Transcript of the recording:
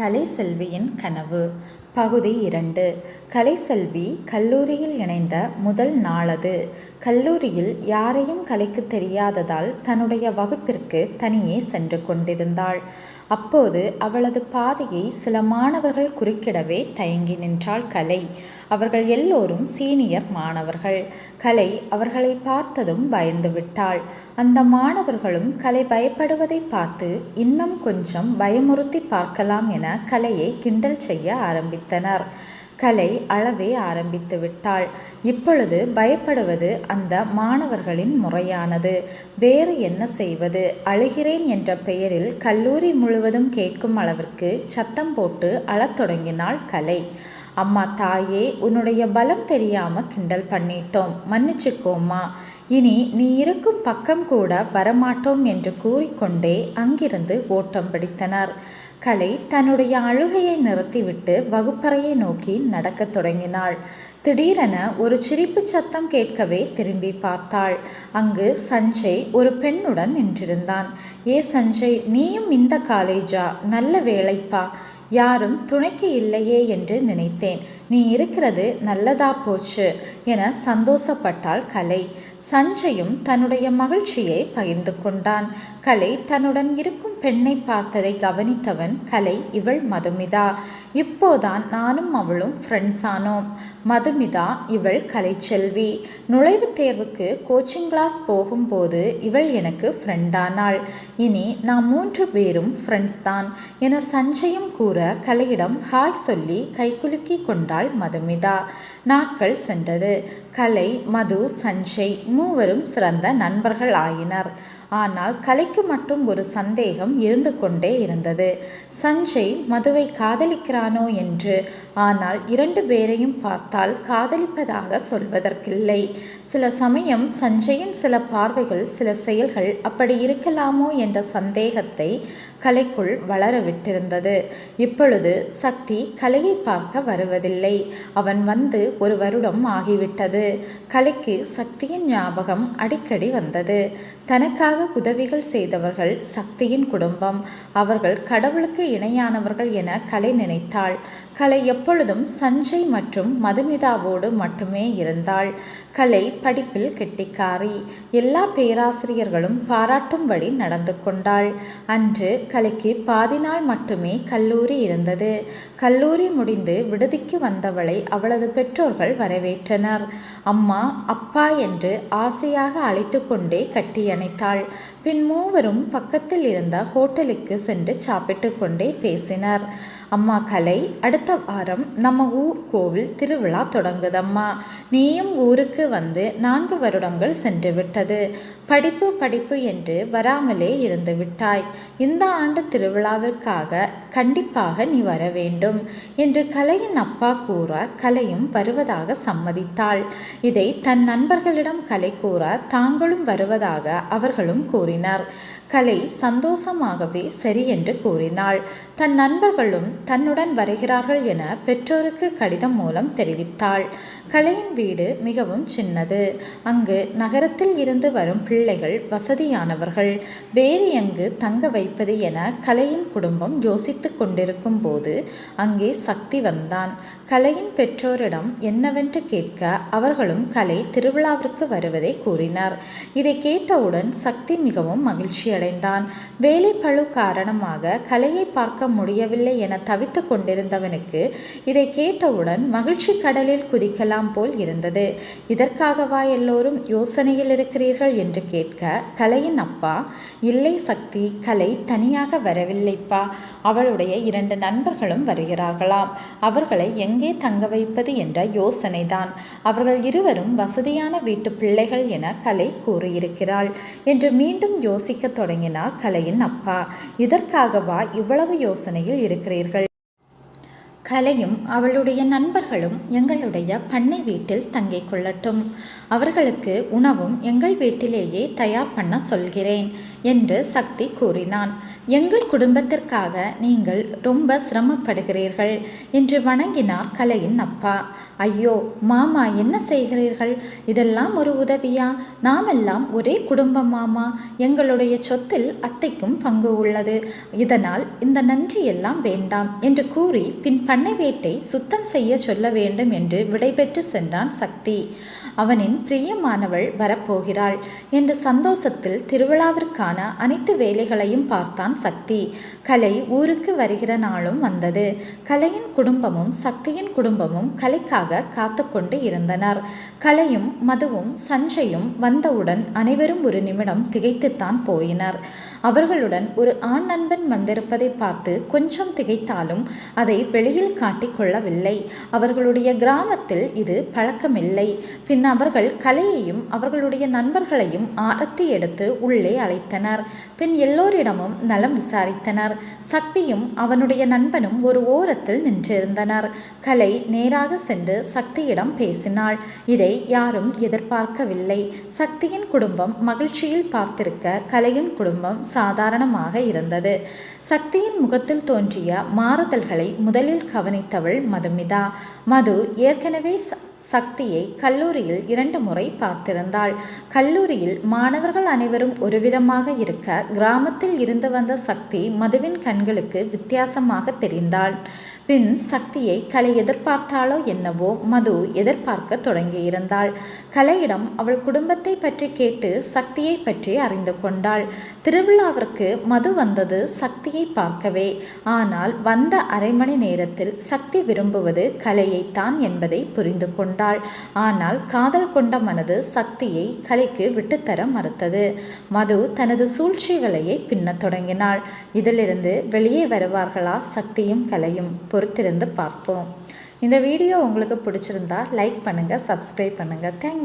கலை செல்வியின் கனவு. பகுதி இரண்டு கலைசெல்வி கல்லூரியில் இணைந்த முதல் நாளது. கல்லூரியில் யாரையும் கலைக்கு தெரியாததால் தன்னுடைய வகுப்பிற்கு தனியே சென்று கொண்டிருந்தாள். அப்போது அவளது பாதையை சில மாணவர்கள் குறுக்கிடவே தயங்கி நின்றாள் கலை. அவர்கள் எல்லோரும் சீனியர் மாணவர்கள். கலை அவர்களை பார்த்ததும் பயந்து விட்டாள் அந்த மாணவர்களும் கலை பயப்படுவதைப் பார்த்து இன்னும் கொஞ்சம் பயமுறுத்திப் பார்க்கலாம் என கலையை கிண்டல் செய்ய ஆரம்பித்தனர். கலை அழவே ஆரம்பித்துவிட்டாள். இப்பொழுது பயப்படுவது அந்த மாணவர்களின் முறையானது. வேறு என்ன செய்வது? அழுகிறேன் என்ற பெயரில் கல்லூரி முழுவதும் கேட்கும் அளவிற்கு சத்தம் போட்டு அழத் தொடங்கினாள் கலை. அம்மா தாயே உன்னுடைய பலம் தெரியாம கிண்டல் பண்ணிட்டோம் மன்னிச்சுக்கோம்மா. இனி நீ இருக்கும் பக்கம் கூட வரமாட்டோம் என்று கூறிக்கொண்டே அங்கிருந்து ஓட்டம் பிடித்தனர். கலை தன்னுடைய அழுகையை நிறுத்திவிட்டு வகுப்பறையை நோக்கி நடக்கத் தொடங்கினாள். திடீரென ஒரு சிரிப்புச் சத்தம் கேட்கவே திரும்பி பார்த்தாள். அங்கு சஞ்சய் ஒரு பெண்ணுடன் நின்றிருந்தான். ஏ சஞ்சய் நீயும் இந்த காலேஜா? நல்ல வேலைப்பா யாரும் துணைக்கு இல்லையே என்று நினைத்தேன். நீ இருக்கிறது நல்லதா போச்சு என சந்தோஷப்பட்டாள் கலை. சஞ்சயும் தன்னுடைய மகிழ்ச்சியை பகிர்ந்து கொண்டான். கலை தன்னுடன் இருக்கும் பெண்ணை பார்த்ததை கவனித்தவன் கலை இவள் மதுமிதா. இப்போதான் நானும் அவளும் ஃப்ரெண்ட்ஸ் ஆனோம் மதுமிதா இவள் கலைச்செல்வி. நுழைவுத் தேர்வுக்கு கோச்சிங் கிளாஸ் போகும்போது இவள் எனக்கு ஃப்ரெண்டானாள். இனி நாம் மூன்று பேரும் ஃப்ரெண்ட்ஸ் தான் என சஞ்சயும் கூற கலையிடம் ஹாய் சொல்லி கைகுலுக்கி கொண்டாள் மதுமிதா. நாட்கள் சென்றது. கலை மது சஞ்சய் மூவரும் சிறந்த நண்பர்கள் ஆயினர். ஆனால் கலைக்கு மட்டும் ஒரு சந்தேகம் இருந்து கொண்டே இருந்தது. சஞ்சய் மதுவை காதலிக்கிறானோ என்று. ஆனால் இரண்டு பேரையும் பார்த்தால் காதலிப்பதாக சொல்வதற்கில்லை. சில சமயம் சஞ்சயின் சில பார்வைகள் சில செயல்கள் அப்படி இருக்கலாமோ என்ற சந்தேகத்தை கலைக்குள் வளரவிட்டிருந்தது இப்பொழுது சக்தி கலையை பார்க்க வருவதில்லை. அவன் வந்து ஒரு வருடம் ஆகிவிட்டது. கலைக்கு சக்தியின் ஞாபகம் அடிக்கடி வந்தது. தனக்காக உதவிகள் செய்தவர்கள் சக்தியின் குடும்பம். அவர்கள் கடவுளுக்கு இணையானவர்கள் என கலை நினைத்தாள். கலை எப்பொழுதும் சஞ்சய் மற்றும் மதுமிதாவோடு மட்டுமே இருந்தாள். கலை படிப்பில் கெட்டிக்காரி. எல்லா பேராசிரியர்களும் பாராட்டும்படி நடந்து கொண்டாள். அன்று கலைக்கு பாதி நாள் மட்டுமே கல்லூரி இருந்தது. கல்லூரி முடிந்து விடுதிக்கு வந்தவளை அவளது பெற்றோர்கள் வரவேற்றனர். அம்மா அப்பா என்று ஆசையாக அழைத்து கொண்டே கட்டியணைத்தாள். பின் மூவரும் பக்கத்தில் இருந்த ஹோட்டலுக்கு சென்று சாப்பிட்டுக் கொண்டே பேசினார் அம்மா கலை அடுத்த வாரம் நம்ம ஊர் கோவில் திருவிழா தொடங்குதம்மா. நீயும் ஊருக்கு வந்து நான்கு வருடங்கள் சென்று விட்டது படிப்பு படிப்பு என்று வராமலே இருந்து விட்டாய். இந்த ஆண்டு திருவிழாவிற்காக கண்டிப்பாக நீ வர வேண்டும் என்று கலையின் அப்பா கூற கலையும் வருவதாக சம்மதித்தாள். இதை தன் நண்பர்களிடம் கலை கூற தாங்களும் வருவதாக அவர்களும் கூறினர். கலை சந்தோஷமாகவே சரி என்று கூறினாள். தன் நண்பர்களும் தன்னுடன் வருகிறார்கள் என பெற்றோருக்கு கடிதம் மூலம் தெரிவித்தாள். கலையின் வீடு மிகவும் சின்னது. அங்கு நகரத்தில் இருந்து வரும் பிள்ளைகள் வசதியானவர்கள். வேறு எங்கு தங்க வைப்பது என கலையின் குடும்பம் யோசித்துக் கொண்டிருக்கும் போது அங்கே சக்தி வந்தான். கலையின் பெற்றோரிடம் என்னவென்று கேட்க அவர்களும் கலை திருவிழாவிற்கு வருவதை கூறினார் இதை கேட்டவுடன் சக்தி மிகவும் மகிழ்ச்சியடைந்தான். வேலைப்பளு காரணமாக கலையை பார்க்க முடியவில்லை என தவித்துக் கொண்டிருந்தவனுக்கு இதை கேட்டவுடன் மகிழ்ச்சி கடலில் குதிக்கலாம் போல் இருந்தது. இதற்காகவா எல்லோரும் யோசனையில் இருக்கிறீர்கள் என்று கேட்க கலையின் அப்பா இல்லை சக்தி கலை தனியாக வரவில்லைப்பா. அவளுடைய இரண்டு நண்பர்களும் வருகிறார்களாம். அவர்களை எங்கே தங்க வைப்பது என்ற யோசனைதான். அவர்கள் இருவரும் வசதியான வீட்டுப் பிள்ளைகள் என கலை கூறியிருக்கிறாள் என்று மீண்டும் யோசிக்கத் தொடங்கினார் கலையின் அப்பா. இதற்காகவா இவ்வளவு யோசனையில் இருக்கிறீர்கள்? கலையும் அவளுடைய நண்பர்களும் எங்களுடைய பண்ணை வீட்டில் தங்கிக் கொள்ளட்டும். அவர்களுக்கு உணவும் எங்கள் வீட்டிலேயே தயார் பண்ண சொல்கிறேன் என்று சக்தி கூறினான். எங்கள் குடும்பத்திற்காக நீங்கள் ரொம்ப சிரமப்படுகிறீர்கள் என்று வணங்கினார் கலையின் அப்பா. ஐயோ மாமா என்ன செய்கிறீர்கள்? இதெல்லாம் ஒரு உதவியா? நாமெல்லாம் ஒரே குடும்பம் மாமா. எங்களுடைய சொத்தில் அத்தைக்கும் பங்கு உள்ளது. இதனால் இந்த நன்றியெல்லாம் வேண்டாம் என்று கூறி பின் பண்ணை வீட்டை சுத்தம் செய்ய சொல்ல வேண்டும் என்று விடைபெற்று சென்றான் சக்தி. அவனின் பிரியமானவள் வரப்போகிறாள் என்ற சந்தோஷத்தில் திருவிழாவிற்கான அனைத்து வேலைகளையும் பார்த்தான் சக்தி. கலை ஊருக்கு வருகிற நாளும் வந்தது. கலையின் குடும்பமும் சக்தியின் குடும்பமும் கலைக்காக காத்து கொண்டு இருந்தனர். கலையும் மதுவும் சஞ்சயும் வந்தவுடன் அனைவரும் ஒரு நிமிடம் திகைத்துத்தான் போயினர். அவர்களுடன் ஒரு ஆண் நண்பன் வந்திருப்பதை பார்த்து கொஞ்சம் திகைத்தாலும் அதை வெளியில் காட்டிக் கொள்ளவில்லை. அவர்களுடைய கிராமத்தில் இது பழக்கமில்லை. பின் அவர்கள் கலையையும் அவர்களுடைய நண்பர்களையும் ஆரத்தி எடுத்து உள்ளே அழைத்தனர். பின் எல்லோரிடமும் நலம் விசாரித்தனர். சக்தியும் அவனுடைய நண்பனும் ஒரு ஓரத்தில் நின்றிருந்தனர். கலை நேராக சென்று சக்தியிடம் பேசினாள். இதை யாரும் எதிர்பார்க்கவில்லை. சக்தியின் குடும்பம் மகிழ்ச்சியில் பார்த்திருக்க கலையின் குடும்பம் சாதாரணமாக இருந்தது. சக்தியின் முகத்தில் தோன்றிய மாறுதல்களை முதலில் கவனித்தவள் மதுமிதா. மது ஏற்கனவே சக்தியை கல்லூரியில் இரண்டு முறை பார்த்திருந்தாள். கல்லூரியில் மாணவர்கள் அனைவரும் ஒருவிதமாக இருக்க கிராமத்தில் இருந்து வந்த சக்தி மதுவின் கண்களுக்கு வித்தியாசமாக தெரிந்தாள். பின் சக்தியை கலை எதிர்பார்த்தாளோ என்னவோ மது எதிர்பார்க்க தொடங்கியிருந்தாள். கலையிடம் அவள் குடும்பத்தை பற்றி கேட்டு சக்தியை பற்றி அறிந்து கொண்டாள். திருவிழாவிற்கு மது வந்தது சக்தியை பார்க்கவே. ஆனால் வந்த அரை மணி நேரத்தில் சக்தி விரும்புவது கலையைத்தான் என்பதை புரிந்து கொண்டாள். ஆனால் காதல் கொண்ட மனது சக்தியை கலைக்கு விட்டுத்தர மறுத்தது. மது தனது சூழ்ச்சி விலையை பின்னத் தொடங்கினாள். இதிலிருந்து வெளியே வருவார்களா சக்தியும் கலையும். பொறுத்திருந்து பார்ப்போம். இந்த வீடியோ உங்களுக்கு பிடிச்சிருந்தா லைக் பண்ணுங்கள் சப்ஸ்கிரைப் பண்ணுங்கள் தேங்க்